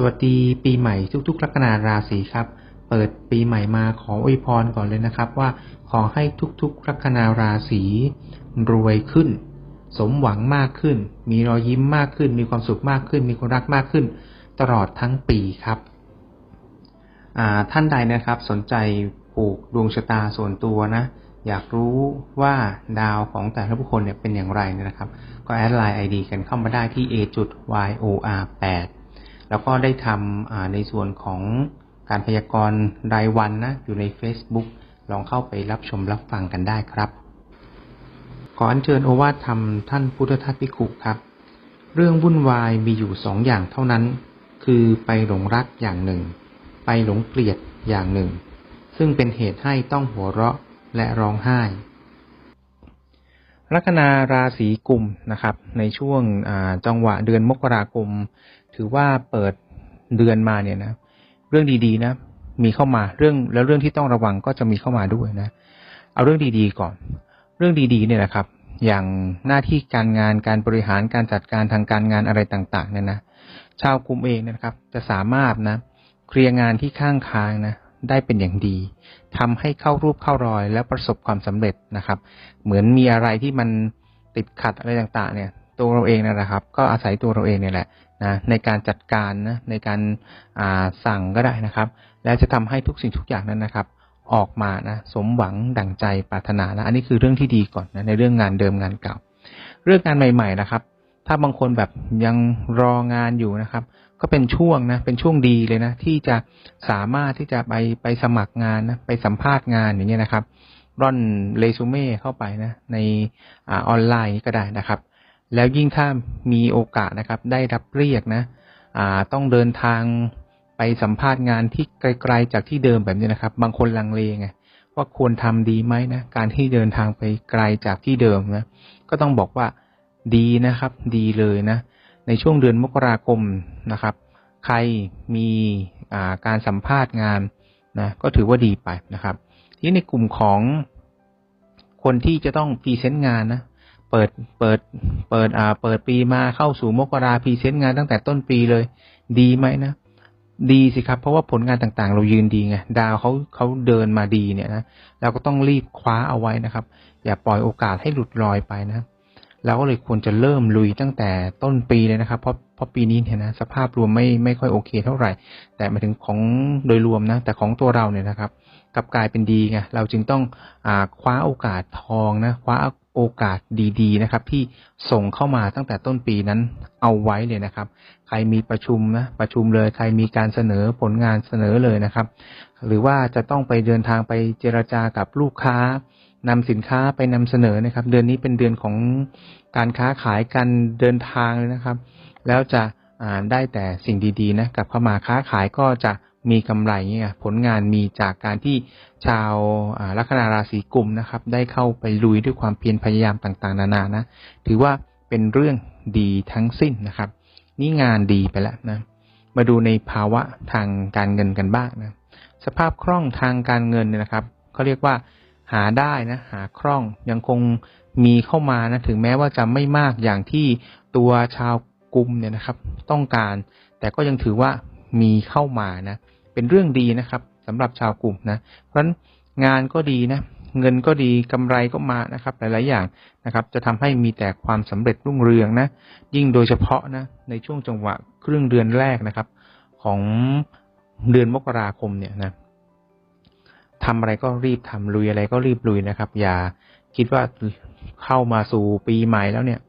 สวัสดีปีใหม่ทุกๆลัคนาราศีครับ เปิดปีใหม่มาขออวยพรก่อนเลยนะครับว่าขอให้ทุกๆลัคนาราศีรวยขึ้น สมหวังมากขึ้น มีรอยยิ้มมากขึ้น มีความสุขมากขึ้น มีคนรักมากขึ้น ตลอดทั้งปีครับท่านใดนะครับสนใจปลูกดวงชะตาส่วนตัวนะ อยากรู้ว่าดาวของแต่ละบุคคลเนี่ยเป็นอย่างไรนะครับ ก็แอดไลน์ไอดีกันเข้ามาได้ที่ a y o r 8 แล้วก็ได้ทำในส่วนของการพยากรณ์รายวันนะอยู่ใน Facebook ลองเข้าไปรับชมรับฟังกันได้ครับขออัญเชิญโอวาทธรรมท่านพุทธทาสพิคุครับ เรื่องวุ่นวายมีอยู่สองอย่างเท่านั้น คือไปหลงรักอย่างหนึ่ง ไปหลงเกลียดอย่างหนึ่ง ซึ่งเป็นเหตุให้ต้องหัวเราะและร้องไห้ ลัคนาราศีกุมนะครับ ในช่วงจังหวะเดือนมกราคมถือว่าเปิดเดือนมาเนี่ยนะเรื่องดีๆนะมีเข้ามาเรื่องแล้วเรื่องที่ต้องระวังก็จะมีเข้ามาด้วยนะ เอาเรื่องดีๆก่อน เรื่องดีๆเนี่ยนะครับ อย่างหน้าที่การงานการบริหารการจัดการทางการงานอะไรต่าง ๆ เนี่ยนะชาวกลุ่มเองนะครับ จะสามารถนะเคลียร์งานที่ข้างค้างนะ ได้เป็นอย่างดีทำให้เข้ารูปเข้ารอยและประสบความสำเร็จนะครับ เหมือนมีอะไรที่มันติดขัดอะไรต่างๆ เนี่ย ตัวเราเองนะครับ ก็อาศัยตัวเราเองเนี่ยแหละนะในการจัดการนะในการสั่งก็ได้นะครับ แล้วจะทำให้ทุกสิ่งทุกอย่างนั้นนะครับ ออกมานะสมหวังดั่งใจปรารถนานะอันนี้คือเรื่องที่ดีก่อนนะในเรื่องงานเดิมงานเก่า เรื่องงานใหม่ ๆนะครับ ถ้าบางคนแบบยังรองานอยู่นะครับ ก็เป็นช่วงนะเป็นช่วงดีเลยนะที่จะสามารถที่จะไปไปสมัครงานนะไปสัมภาษณ์งานอย่างเงี้ยนะครับ ร่อนเรซูเม่เข้าไปนะ ในออนไลน์ก็ได้นะครับ แล้วยิ่งถ้ามีโอกาสนะครับ ได้รับเรียกนะอ่าต้องเดินทางไปสัมภาษณ์งานที่ไกลๆจากที่เดิมแบบนี้นะครับ บางคนลังเลไงว่าควรทำดีไหมนะการที่เดินทางไปไกลจากที่เดิมนะก็ต้องบอกว่าดีนะครับ ดีเลยนะ ในช่วงเดือนมกราคมนะครับ ใครมีการสัมภาษณ์งานนะก็ถือว่าดีไปนะครับ ที่ในกลุ่มของคนที่จะต้องพรีเซนต์งานนะเปิดเปิดเปิดอ่าเปิดปีมาเข้าสู่มกราพรีเซนต์งานตั้งแต่ต้นปีเลย ดีไหมนะดีสิครับ เพราะว่าผลงานต่างๆ เรายืนดีไงดาวเขาเขาเดินมาดีเนี่ยนะเราก็ต้องรีบคว้าเอาไว้นะครับ อย่าปล่อยโอกาสให้หลุดลอยไปนะ เราก็เลยควรจะเริ่มลุยตั้งแต่ต้นปีเลยนะครับ เพราะเพราะปีนี้เนี่ยนะสภาพรวมไม่ไม่ค่อยโอเคเท่าไหร่ แต่มาถึงของโดยรวมนะ แต่ของตัวเราเนี่ยนะครับกลับกลายเป็นดีไงเราจึงต้องอ่าคว้าโอกาสทองนะคว้าโอกาสดีๆนะครับ ที่ส่งเข้ามาตั้งแต่ต้นปีนั้นเอาไว้เลยนะครับ ใครมีประชุมนะประชุมเลย ใครมีการเสนอผลงานเสนอเลยนะครับ หรือว่าจะต้องไปเดินทางไปเจรจากับลูกค้า นำสินค้าไปนำเสนอนะครับ เดือนนี้เป็นเดือนของการค้าขายการเดินทางเลยนะครับ แล้วจะได้แต่สิ่งดีๆนะกลับเข้ามาค้าขายก็จะมีกำไรเนี่ยผลงานมีจากการที่ชาวลัคนาราศีกุมนะครับ ได้เข้าไปลุยด้วยความเพียรพยายามต่างๆ นานานะ ถือว่าเป็นเรื่องดีทั้งสิ้นนะครับ นี่งานดีไปแล้วนะ มาดูในภาวะทางการเงินกันบ้างนะ สภาพคล่องทางการเงินเนี่ยนะครับเขาเรียกว่า หาได้นะหาคล่องยังคงมีเข้ามานะถึงแม้ว่าจะไม่มากอย่างที่ตัวชาวกุมเนี่ยนะครับ ต้องการ แต่ก็ยังถือว่ามีเข้ามานะเป็นเรื่องดีนะครับสำหรับชาวกลุ่มนะเพราะฉะนั้นงานก็ดีนะเงินก็ดีกำไรก็มานะครับ หลาย ๆ อย่างนะครับ จะทำให้มีแต่ความสำเร็จรุ่งเรืองนะ ยิ่งโดยเฉพาะนะ ในช่วงจังหวะครึ่งเดือนแรกนะครับ ของเดือนมกราคมเนี่ยนะ ทำอะไรก็รีบทำลุยอะไรก็รีบลุยนะครับ อย่าคิดว่าเข้ามาสู่ปีใหม่แล้วเนี่ย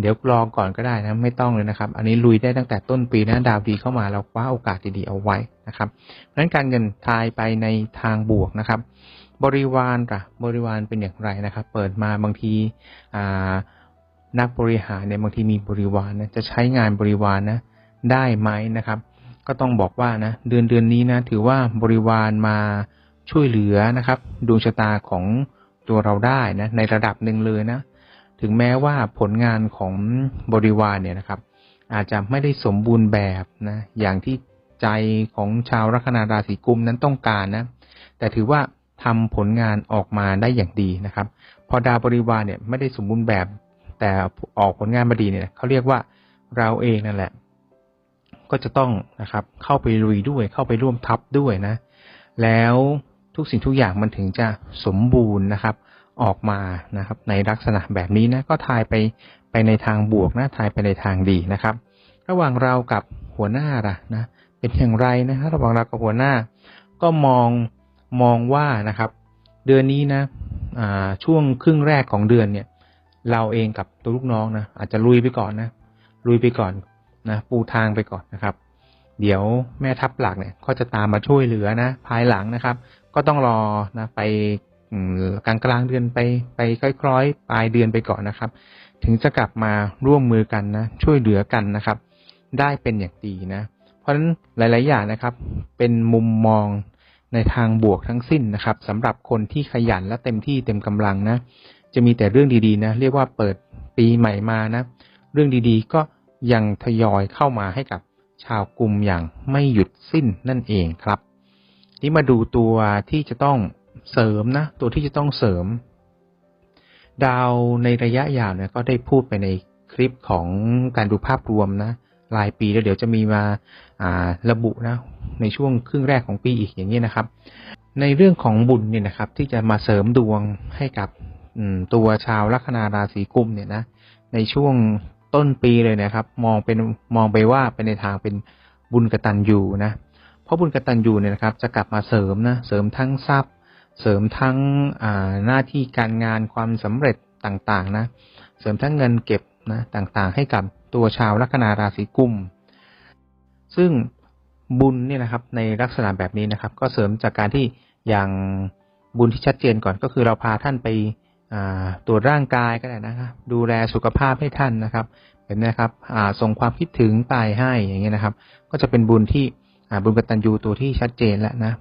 เดี๋ยวรอก่อนก็ได้นะไม่ต้องเลยนะครับ อันนี้ลุยได้ตั้งแต่ต้นปีนะดาวดีเข้ามาเราคว้าโอกาสดีๆเอาไว้นะครับเพราะฉะนั้นการเงินทายไปในทางบวกนะครับ บริวารล่ะ บริวารเป็นอย่างไรนะครับ เปิดมาบางทีอ่านักบริหารเนี่ยบางทีมีบริวารนะจะใช้งานบริวารนะได้ไหมนะครับ ก็ต้องบอกว่านะเดือนเดือนนี้นะถือว่าบริวารมา ช่วยเหลือนะครับดวงชะตาของตัวเราได้นะในระดับหนึ่งเลยนะ ถึงแม้ว่าผลงานของบริวารเนี่ยนะครับ อาจจะไม่ได้สมบูรณ์แบบนะอย่างที่ใจของชาวลัคนาราศีกุมนั้นต้องการนะ แต่ถือว่าทำผลงานออกมาได้อย่างดีนะครับ พอดาวบริวารเนี่ยไม่ได้สมบูรณ์แบบ แต่ออกผลงานมาดีเนี่ยเขาเรียกว่าเราเองนั่นแหละ ก็จะต้องนะครับ เข้าไปลุยด้วยเข้าไปร่วมทับด้วยนะ แล้ว ทุกสิ่งทุกอย่างมันถึงจะสมบูรณ์นะครับ ออกมานะครับ ในลักษณะแบบนี้นะก็ทายไปไปในทางบวกนะทายไปในทางดีนะครับ ระหว่างเรากับหัวหน้าล่ะนะเป็นอย่างไรนะคระหว่างเรากับหัวหน้า ก็มองมองว่านะครับ เดือนนี้นะช่วงครึ่งแรกของเดือนเนี่ย เราเองกับตัวลูกน้องนะอาจจะลุยไปก่อนนะลุยไปก่อนนะปูทางไปก่อนนะครับ เดี๋ยวแม่ทัพหลักเนี่ยเขาจะตามมาช่วยเหลือนะ ภายหลังนะครับ ก็ต้องรอนะไปกลางกลางเดือนไปไปค่อยๆปลายเดือนไปก่อนนะครับ ถึงจะกลับมาร่วมมือกันนะช่วยเหลือกันนะครับ ได้เป็นอย่างดีนะ เพราะฉะนั้นหลาย ๆ อย่างนะครับ เป็นมุมมองในทางบวกทั้งสิ้นนะครับสำหรับคนที่ขยันและเต็มที่เต็มกำลังนะ จะมีแต่เรื่องดีๆนะ เรียกว่าเปิดปีใหม่มานะ เรื่องดีๆ ก็ยังทยอยเข้ามาให้กับชาวกลุ่มอย่างไม่หยุดสิ้นนั่นเองครับ นี่มาดูตัวที่จะต้องเสริมนะ ตัวที่จะต้องเสริม ดาวในระยะยาวเนี่ยก็ได้พูดไปในคลิปของการดูภาพรวมนะรายปีแล้วเดี๋ยวจะมีมาระบุนะ ในช่วงครึ่งแรกของปีอีกอย่างนี้นะครับ ในเรื่องของบุญเนี่ยนะครับ ที่จะมาเสริมดวงให้กับตัวชาวลัคนาราศีกุมเนี่ยนะ ในช่วงต้นปีเลยนะครับ มองเป็นมองไปว่าเป็นในทางเป็นบุญกตัญญูนะ ราะบุญกตัญญูเนี่ยนะครับ จะกลับมาเสริมนะเสริมทั้งทรัพย์ เสริมทั้งหน้าที่การงานความสำเร็จต่างๆนะเสริมทั้งเงินเก็บนะต่างๆ ให้กับตัวชาวลัคนาราศีกุม ซึ่งบุญเนี่ยนะครับในลักษณะแบบนี้นะครับ ก็เสริมจากการที่อย่างบุญที่ชัดเจนก่อนก็คือเราพาท่านไปตรวจร่างกายก็ได้นะครับดูแลสุขภาพให้ท่านนะครับเห็นไหมครับส่งความคิดถึงไปให้อย่างเงี้ยนะครับ ก็จะเป็นบุญที่ บุญกตัญญูตัวที่ชัดเจนแล้วนะ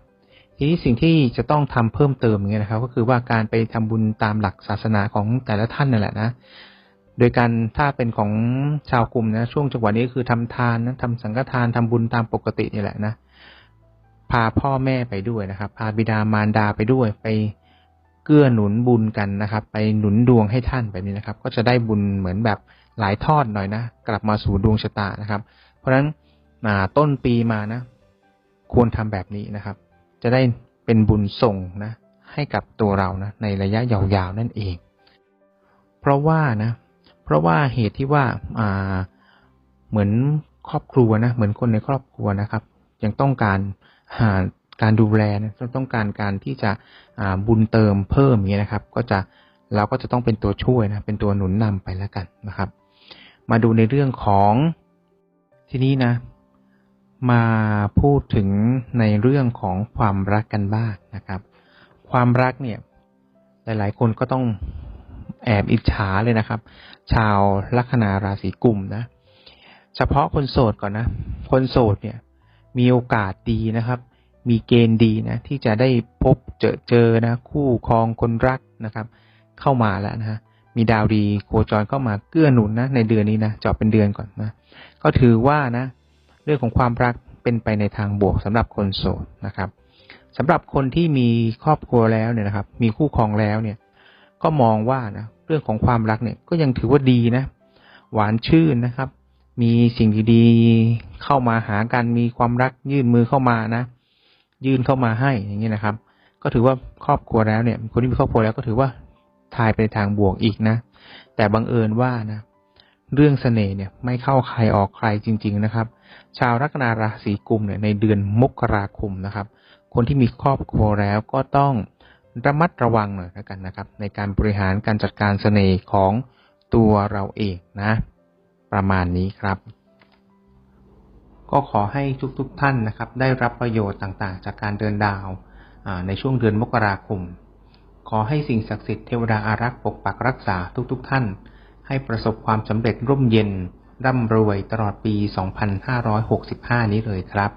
ทีนี้สิ่งที่จะต้องทำเพิ่มเติมอย่างเงี้ยนะครับ ก็คือว่าการไปทำบุญตามหลักศาสนาของแต่ละท่านนั่นแหละนะ โดยการถ้าเป็นของชาวกลุ่มนะ ช่วงจังหวะนี้คือทำทานนะทำสังฆทานทำบุญตามปกตินี่แหละนะ พาพ่อแม่ไปด้วยนะครับ พาบิดามารดาไปด้วย ไปเกื้อหนุนบุญกันนะครับ ไปหนุนดวงให้ท่านแบบนี้นะครับ ก็จะได้บุญเหมือนแบบหลายทอดหน่อยนะ กลับมาสู่ดวงชะตานะครับ เพราะฉะนั้นต้นปีมานะ ควรทำแบบนี้นะครับ จะได้เป็นบุญส่งนะ ให้กับตัวเรานะ ในระยะยาวๆนั่นเอง เพราะว่านะ เพราะว่าเหตุที่ว่าอ่าเหมือนครอบครัวนะ เหมือนคนในครอบครัวนะครับ ยังต้องการหาการดูแลนะต้องการการที่จะบุญเติมเพิ่มอย่างนี้นะครับ ก็จะเราก็จะต้องเป็นตัวช่วยนะ เป็นตัวหนุนนำไปแล้วกันนะครับ มาดูในเรื่องของที่นี้นะ มาพูดถึงในเรื่องของความรักกันบ้างนะครับ ความรักเนี่ย หลายๆ คนก็ต้องแอบอิจฉาเลยนะครับ ชาวลัคนาราศีกุมนะ เฉพาะคนโสดก่อนนะ คนโสดเนี่ย มีโอกาสดีนะครับ มีเกณฑ์ดีนะ ที่จะได้พบเจอเจอนะ คู่ครองคนรักนะครับ เข้ามาแล้วนะฮะมีดาวดีโคจรเข้ามาเกื้อหนุนนะ ในเดือนนี้นะจอบเป็นเดือนก่อนนะ ก็ถือว่านะ รื่องของความรักเป็นไปในทางบวกสำหรับคนโสดนะครับสำหรับคนที่มีครอบครัวแล้วเนี่ยนะครับ มีคู่ครองแล้วเนี่ย ก็มองว่านะเรื่องของความรักเนี่ยก็ยังถือว่าดีนะ หวานชื่นนะครับ มีสิ่งดีๆเข้ามาหากันมีความรักยื่นมือเข้ามานะ ยื่นเข้ามาให้อย่างนี้นะครับ ก็ถือว่าครอบครัวแล้วเนี่ย คนที่มีครอบครัวแล้วก็ถือว่าทายไปทางบวกอีกนะ แต่บังเอิญว่านะ เรื่องเสน่ห์เนี่ยไม่เข้าใครออกใครจริง ๆนะครับ ชาวลัคนาราศีกุมเนี่ยในเดือนมกราคมนะครับ คนที่มีครอบครัวแล้วก็ต้องระมัดระวังหน่อยแล้วกันนะครับ ในการบริหารการจัดการเสน่ห์ของตัวเราเองนะ ประมาณนี้ครับ ก็ขอให้ทุกๆทท่านนะครับ ได้รับประโยชน์ต่างๆ จากการเดินดาวในช่วงเดือนมกราคม ขอให้สิ่งศักดิ์สิทธิ์เทวดาอารักษ์ปกปักรักษาทุกๆทท่าน ให้ประสบความสำเร็จร่มเย็น ร่ำรวยตลอดปี 2565 นี้เลยครับ